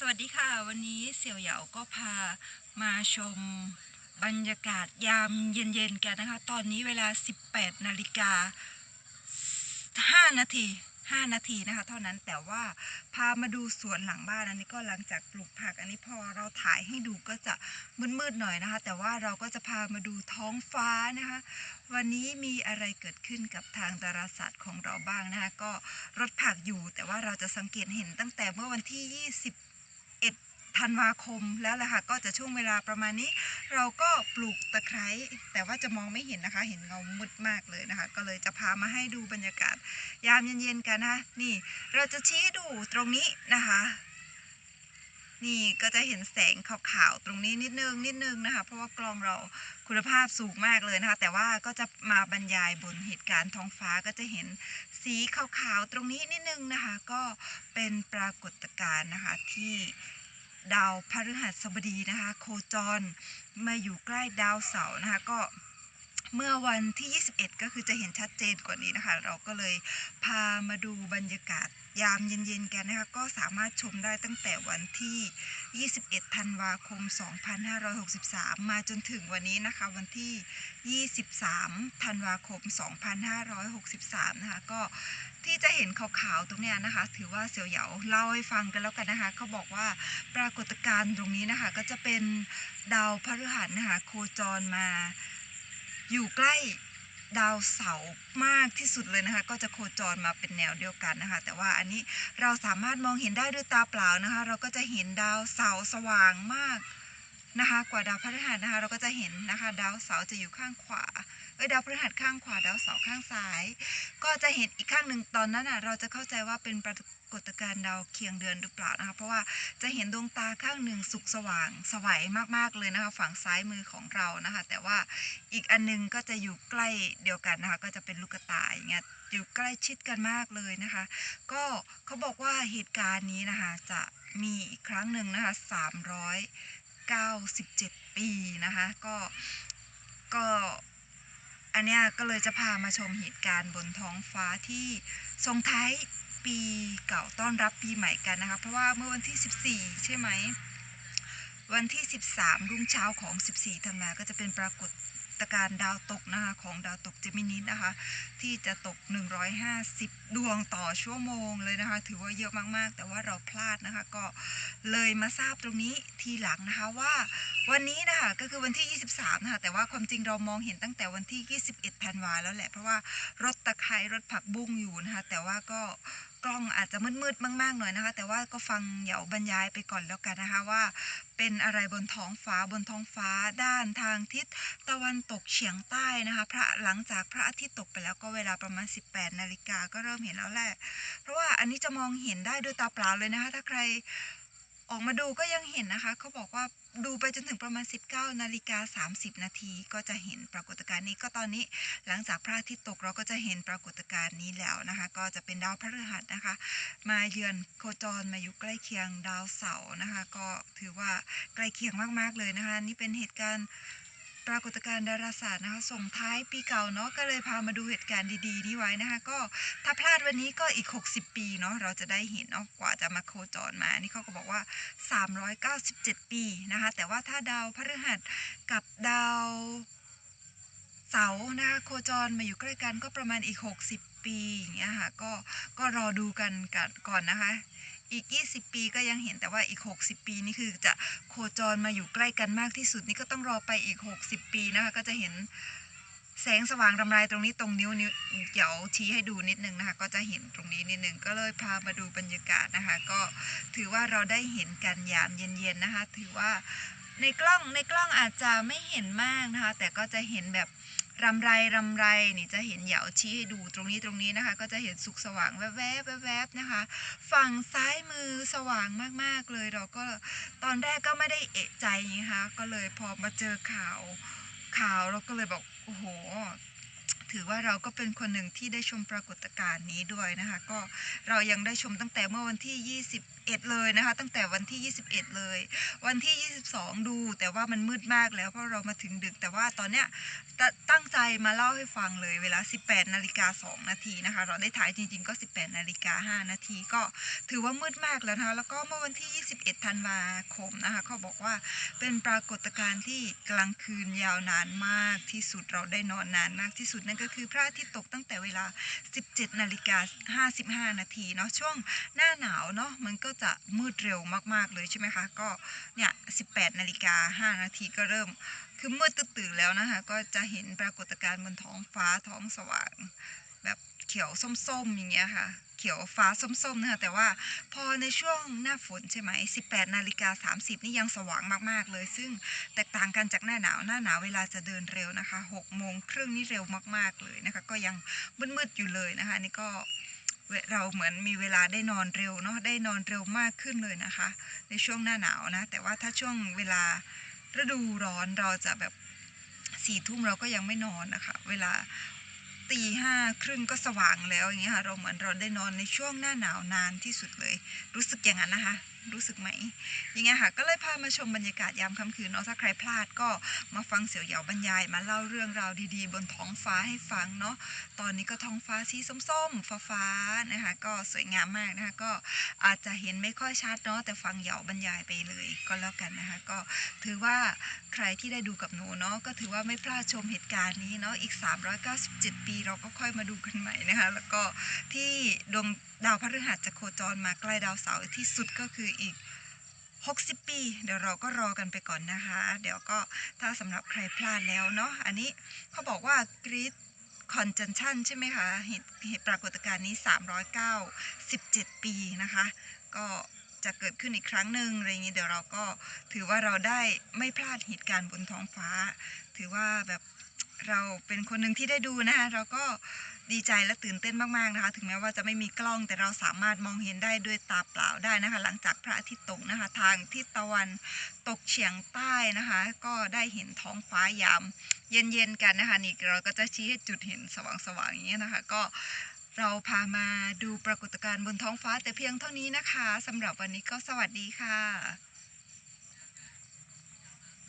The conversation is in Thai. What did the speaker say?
สวัสดีค่ะวันนี้เสี่ยวเหยาก็พามาชมบรรยากาศยามเย็นๆกันนะคะ ตอนนี้เวลา 18นาฬิกา5นาที5นาทีนะคะ เท่านั้นแต่ว่าพามาดูสวนหลังบ้านอันนี้ก็หลังจากปลูกผักอันนี้พอเราถ่ายให้ดูก็จะมืดๆหน่อยนะคะ แต่ว่าเราก็จะพามาดูท้องฟ้านะคะ วันนี้มีอะไรเกิดขึ้นกับทางดาราศาสตร์ของเราบ้างนะคะ ก็รถผักอยู่แต่ว่าเราจะสังเกตเห็นตั้งแต่เมื่อวันที่ 20 21ธันวาคมแล้วแหละค่ะก็จะช่วงเวลาประมาณนี้ เราก็ปลูกตะไคร้แต่ว่าจะมองไม่เห็นนะคะ เห็นเงามืดมากเลยนะคะ ก็เลยจะพามาให้ดูบรรยากาศ ยามเย็นๆกันนะคะนี่ เราจะชี้ดูตรงนี้นะคะ นี่ก็จะเห็นแสงขาวๆตรงนี้นิดนึงนิดนึงนะคะเพราะว่ากล้องเราคุณภาพสูงมากเลยนะคะ แต่ว่าก็จะมาบรรยายบนเหตุการณ์ท้องฟ้าก็จะเห็นสีขาวๆตรงนี้นิดนึงนะคะ ก็เป็นปรากฏการณ์นะคะที่ดาวพฤหัสบดีนะคะ โคจรมาอยู่ใกล้ดาวเสาร์นะคะก็ เมื่อวันที่ 21 ก็คือจะเห็นชัดเจนกว่านี้นะคะ เราก็เลยพามาดูบรรยากาศยามเย็นๆกันนะคะ ก็สามารถชมได้ตั้งแต่วันที่ 21 ธันวาคม 2563 มาจนถึงวันนี้นะคะ วันที่ 23 ธันวาคม 2563 นะคะ ก็ที่จะเห็นขาวๆตรงเนี้ยนะคะ ถือว่าเสี่ยวเหยาเล่าให้ฟังกันแล้วกันนะคะ เขาบอกว่าปรากฏการณ์ตรงนี้นะคะ ก็จะเป็นดาวพฤหัสนะคะโคจรมา อยู่ใกล้ดาวเสาร์มากที่สุดเลยนะคะก็จะโคจรมาเป็นแนวเดียวกันนะคะ แต่ว่าอันนี้เราสามารถมองเห็นได้ด้วยตาเปล่านะคะ เราก็จะเห็นดาวเสาร์สว่างมาก นะคะกว่าดาวพฤหัสนะคะเราก็จะเห็นนะคะดาวเสาร์จะอยู่ข้างขวาเอ้ยดาวพฤหัสข้างขวาดาวเสาร์ข้างซ้าย ก็จะเห็นอีกข้างหนึ่งตอนนั้นอะเราจะเข้าใจว่าเป็นปรากฏการณ์ดาวเคียงเดือนหรือเปล่านะคะเพราะว่าจะเห็นดวงตาข้างหนึ่งสุกสว่างสวัยมากๆเลยนะคะฝั่งซ้ายมือของเรานะคะแต่ว่าอีกอันหนึงก็จะอยู่ใกล้เดียวกันนะคะก็จะเป็นลูกตาอย่างเงี้ยอยู่ใกล้ชิดกันมากเลยนะคะ ก็เขาบอกว่าเหตุการณ์นี้นะคะจะมีอีกครั้งหนึ่งนะคะ 97 ปีนะคะ ก็ก็อันเนี้ยก็เลยจะพามาชมเหตุการณ์บนท้องฟ้าที่ส่งท้ายปีเก่าต้อนรับปีใหม่กันนะคะ เพราะว่าเมื่อวันที่ 14 ใช่ไหม วันที่ 13 รุ่งเช้าของ 14ธันวาก็จะเป็นปรากฏ การณ์ดาวตกนะคะของดาวตกเจมินินะคะ ที่จะตก 150 ดวงต่อชั่วโมงเลยนะคะ ถือว่าเยอะมากๆ แต่ว่าเราพลาดนะคะ ก็เลยมาทราบตรงนี้ทีหลังนะคะว่าวันนี้นะคะก็คือวันที่ 23 นะคะ แต่ว่าความจริงเรามองเห็นตั้งแต่วันที่ 21ธันวาแล้วแหละ เพราะว่ารถตะไคร้รถผักบุ้งอยู่นะคะ แต่ว่าก็ กล้องอาจจะมืดๆมากๆหน่อยนะคะ แต่ว่าก็ฟังเหยาบรรยายไปก่อนแล้วกันนะคะว่า เป็นอะไรบนท้องฟ้าบนท้องฟ้าด้านทางทิศตะวันตกเฉียงใต้นะคะ พระหลังจากพระอาทิตย์ตกไปแล้วก็เวลาประมาณ 18 นาฬิกาก็เริ่มเห็นแล้วแหละ เพราะว่าอันนี้จะมองเห็นได้ด้วยตาเปล่าเลยนะคะ ถ้าใครออกมาดูก็ยังเห็นนะคะ เขาบอกว่า ดูไปจนถึงประมาณ 19นาฬิกา30 นาทีก็จะเห็นปรากฏการณ์นี้ก็ตอนนี้หลังจากพระอาทิตย์ตกเราก็จะเห็นปรากฏการณ์นี้แล้วนะคะ ก็จะเป็นดาวพฤหัสนะคะ มาเยือนโคจรมาอยู่ใกล้เคียงดาวเสาร์นะคะ ก็ถือว่าใกล้เคียงมากๆเลยนะคะ นี่เป็นเหตุการณ์ ปรากฏการณ์ดาราศาสตร์นะคะส่งท้ายปีเก่าเนาะก็เลยพามาดูเหตุการณ์ดีๆนี้ไว้นะคะ ก็ถ้าพลาดวันนี้ก็อีก 60 ปีเนาะเราจะได้เห็นเนาะกว่าจะมาโคจรมา นี่เขาก็บอกว่า 397 ปีนะคะ แต่ว่าถ้าดาวพฤหัสกับดาว เสานะคะโคจรมาอยู่ใกล้กันก็ประมาณอีก 60 ปีอย่างเงี้ยค่ะก็ก็รอดูกันกันก่อนนะคะ อีก 20 ปีก็ยังเห็นแต่ว่าอีก 60 ปีนี่คือจะโคจรมาอยู่ใกล้กันมากที่สุดนี่ก็ต้องรอไปอีก 60 ปีนะคะก็จะเห็นแสงสว่างรำไรตรงนี้ตรงนิ้วนิ้วเดี๋ยวชี้ให้ดูนิดนึงนะคะ ก็จะเห็นตรงนี้นิดนึงก็เลยพามาดูบรรยากาศนะคะ ก็ถือว่าเราได้เห็นกันยามเย็นๆนะคะ ถือว่า ในกล้องในกล้องอาจจะไม่เห็นมากนะคะ แต่ก็จะเห็นแบบรำไรรำไรนี่จะเห็นเหยาชี้ให้ดูตรงนี้ตรงนี้นะคะ ก็จะเห็นสุกสว่างแวบๆแวบๆนะคะ ฝั่งซ้ายมือสว่างมากๆเลยเราก็ตอนแรกก็ไม่ได้เอะใจนะคะก็เลยพอมาเจอข่าวข่าวเราก็เลยบอกโอ้โหถือว่าเราก็เป็นคนหนึ่งที่ได้ชมปรากฏการณ์นี้ด้วยนะคะ ก็เรายังได้ชมตั้งแต่เมื่อวันที่ 21 เลยนะคะ ตั้งแต่วันที่ 21 เลย วันที่ 22 ดู แต่ว่ามันมืดมากแล้วเพราะเรามาถึงดึก แต่ว่าตอนเนี้ยตตั้งใจมาเล่าให้ฟังเลยเวลา 18 นาฬิกา 2 นาทีนะคะ เราได้ถ่ายจริงๆก็ 18 นาฬิกา 5 นาทีก็ถือว่ามืดมากแล้วนะคะ แล้วก็เมื่อวันที่ 21 ธันวาคมนะคะเขาบอกว่าเป็นปรากฏการณ์ที่กลางคืนยาวนานมากที่สุดเราได้นอนนานมากที่สุดนั่นก็คือพระอาทิตย์ตกตั้งแต่เวลา 17 นาฬิกา 55 นาทีเนาะช่วงหน้าหนาวเนาะมันก็จะมืดเร็วมากๆเลยใช่ไหมคะ ก็เนี่ย18นาฬิกา5นาทีก็เริ่ม คือมืดตื่นแล้วนะคะ ก็จะเห็นปรากฏการณ์บนท้องฟ้าท้องสว่าง แบบเขียวส้มๆอย่างเงี้ยค่ะ เขียวฟ้าส้มๆนะคะแต่ว่าพอในช่วงหน้าฝนใช่ไหม18นาฬิกา30นี่ยังสว่างมากๆเลย ซึ่งแตกต่างกันจากหน้าหนาวหน้าหนาวเวลาจะเดินเร็วนะคะ6โมงครึ่งนี่เร็วมากๆเลยนะคะ ก็ยังมืดๆอยู่เลยนะคะนี่ก็ เราเหมือนมีเวลาได้นอนเร็วเนาะได้นอนเร็วมากขึ้นเลยนะคะ ในช่วงหน้าหนาวนะ แต่ว่าถ้าช่วงเวลาฤดูร้อนเราจะแบบสี่ทุ่มเราก็ยังไม่นอนนะคะ เวลาตีห้าครึ่งก็สว่างแล้วอย่างเงี้ยค่ะเราเหมือนเราได้นอนในช่วงหน้าหนาวนานที่สุดเลย รู้สึกอย่างนั้นนะคะ รู้สึกไหมย่างเงี้ยค่ะก็เลยพามาชมบรรยากาศยามค่ำคืนเนาะถ้าใครพลาดก็มาฟังเสี่ยวเหยาบรรยาย มาเล่าเรื่องราวดีๆ บนท้องฟ้าให้ฟังเนาะตอนนี้ก็ท้องฟ้าสีส้มๆฟ้าๆนะคะก็สวยงามมากนะคะก็อาจจะเห็นไม่ค่อยชัดเนาะแต่ฟังเหยาบรรยายไปเลยก็แล้วกันนะคะก็ถือว่าใครที่ได้ดูกับหนูเนาะก็ถือว่าไม่พลาดชมเหตุการณ์นี้เนาะอีก 397 ปีเราก็ค่อยมาดูกันใหม่นะคะแล้วก็ที่ดวงดาวพฤหัสจะโคจรมาใกล้ดาวเสาร์ที่สุดก็คืออีก 60 ปี เดี๋ยวเราก็รอกันไปก่อนนะคะ เดี๋ยวก็ถ้าสำหรับใครพลาดแล้วเนาะอันนี้เขาบอกว่ากรีดคอนจันชันใช่ไหมคะเหตุเหตุปรากฏการณ์นี้ 309 17 ปีนะคะ ก็จะเกิดขึ้นอีกครั้งหนึ่งอะไรอย่างนี้เดี๋ยวเราก็ถือว่าเราได้ไม่พลาดเหตุการณ์บนท้องฟ้า ถือว่าแบบเราเป็นคนหนึ่งที่ได้ดูนะคะเราก็ ดีใจและตื่นเต้นมากๆนะคะ ถึงแม้ว่าจะไม่มีกล้องแต่เราสามารถมองเห็นได้ด้วยตาเปล่าได้นะคะ หลังจากพระอาทิตย์ตกนะคะ ทางทิศตะวันตกเฉียงใต้นะคะ ก็ได้เห็นท้องฟ้ายาม เย็นๆกันนะคะนี่เราก็จะชี้ให้จุดเห็นสว่างๆอย่างเงี้ยนะคะ ก็เราพามาดูปรากฏการณ์บนท้องฟ้าแต่เพียงเท่านี้นะคะสำหรับวันนี้ก็สวัสดีค่ะ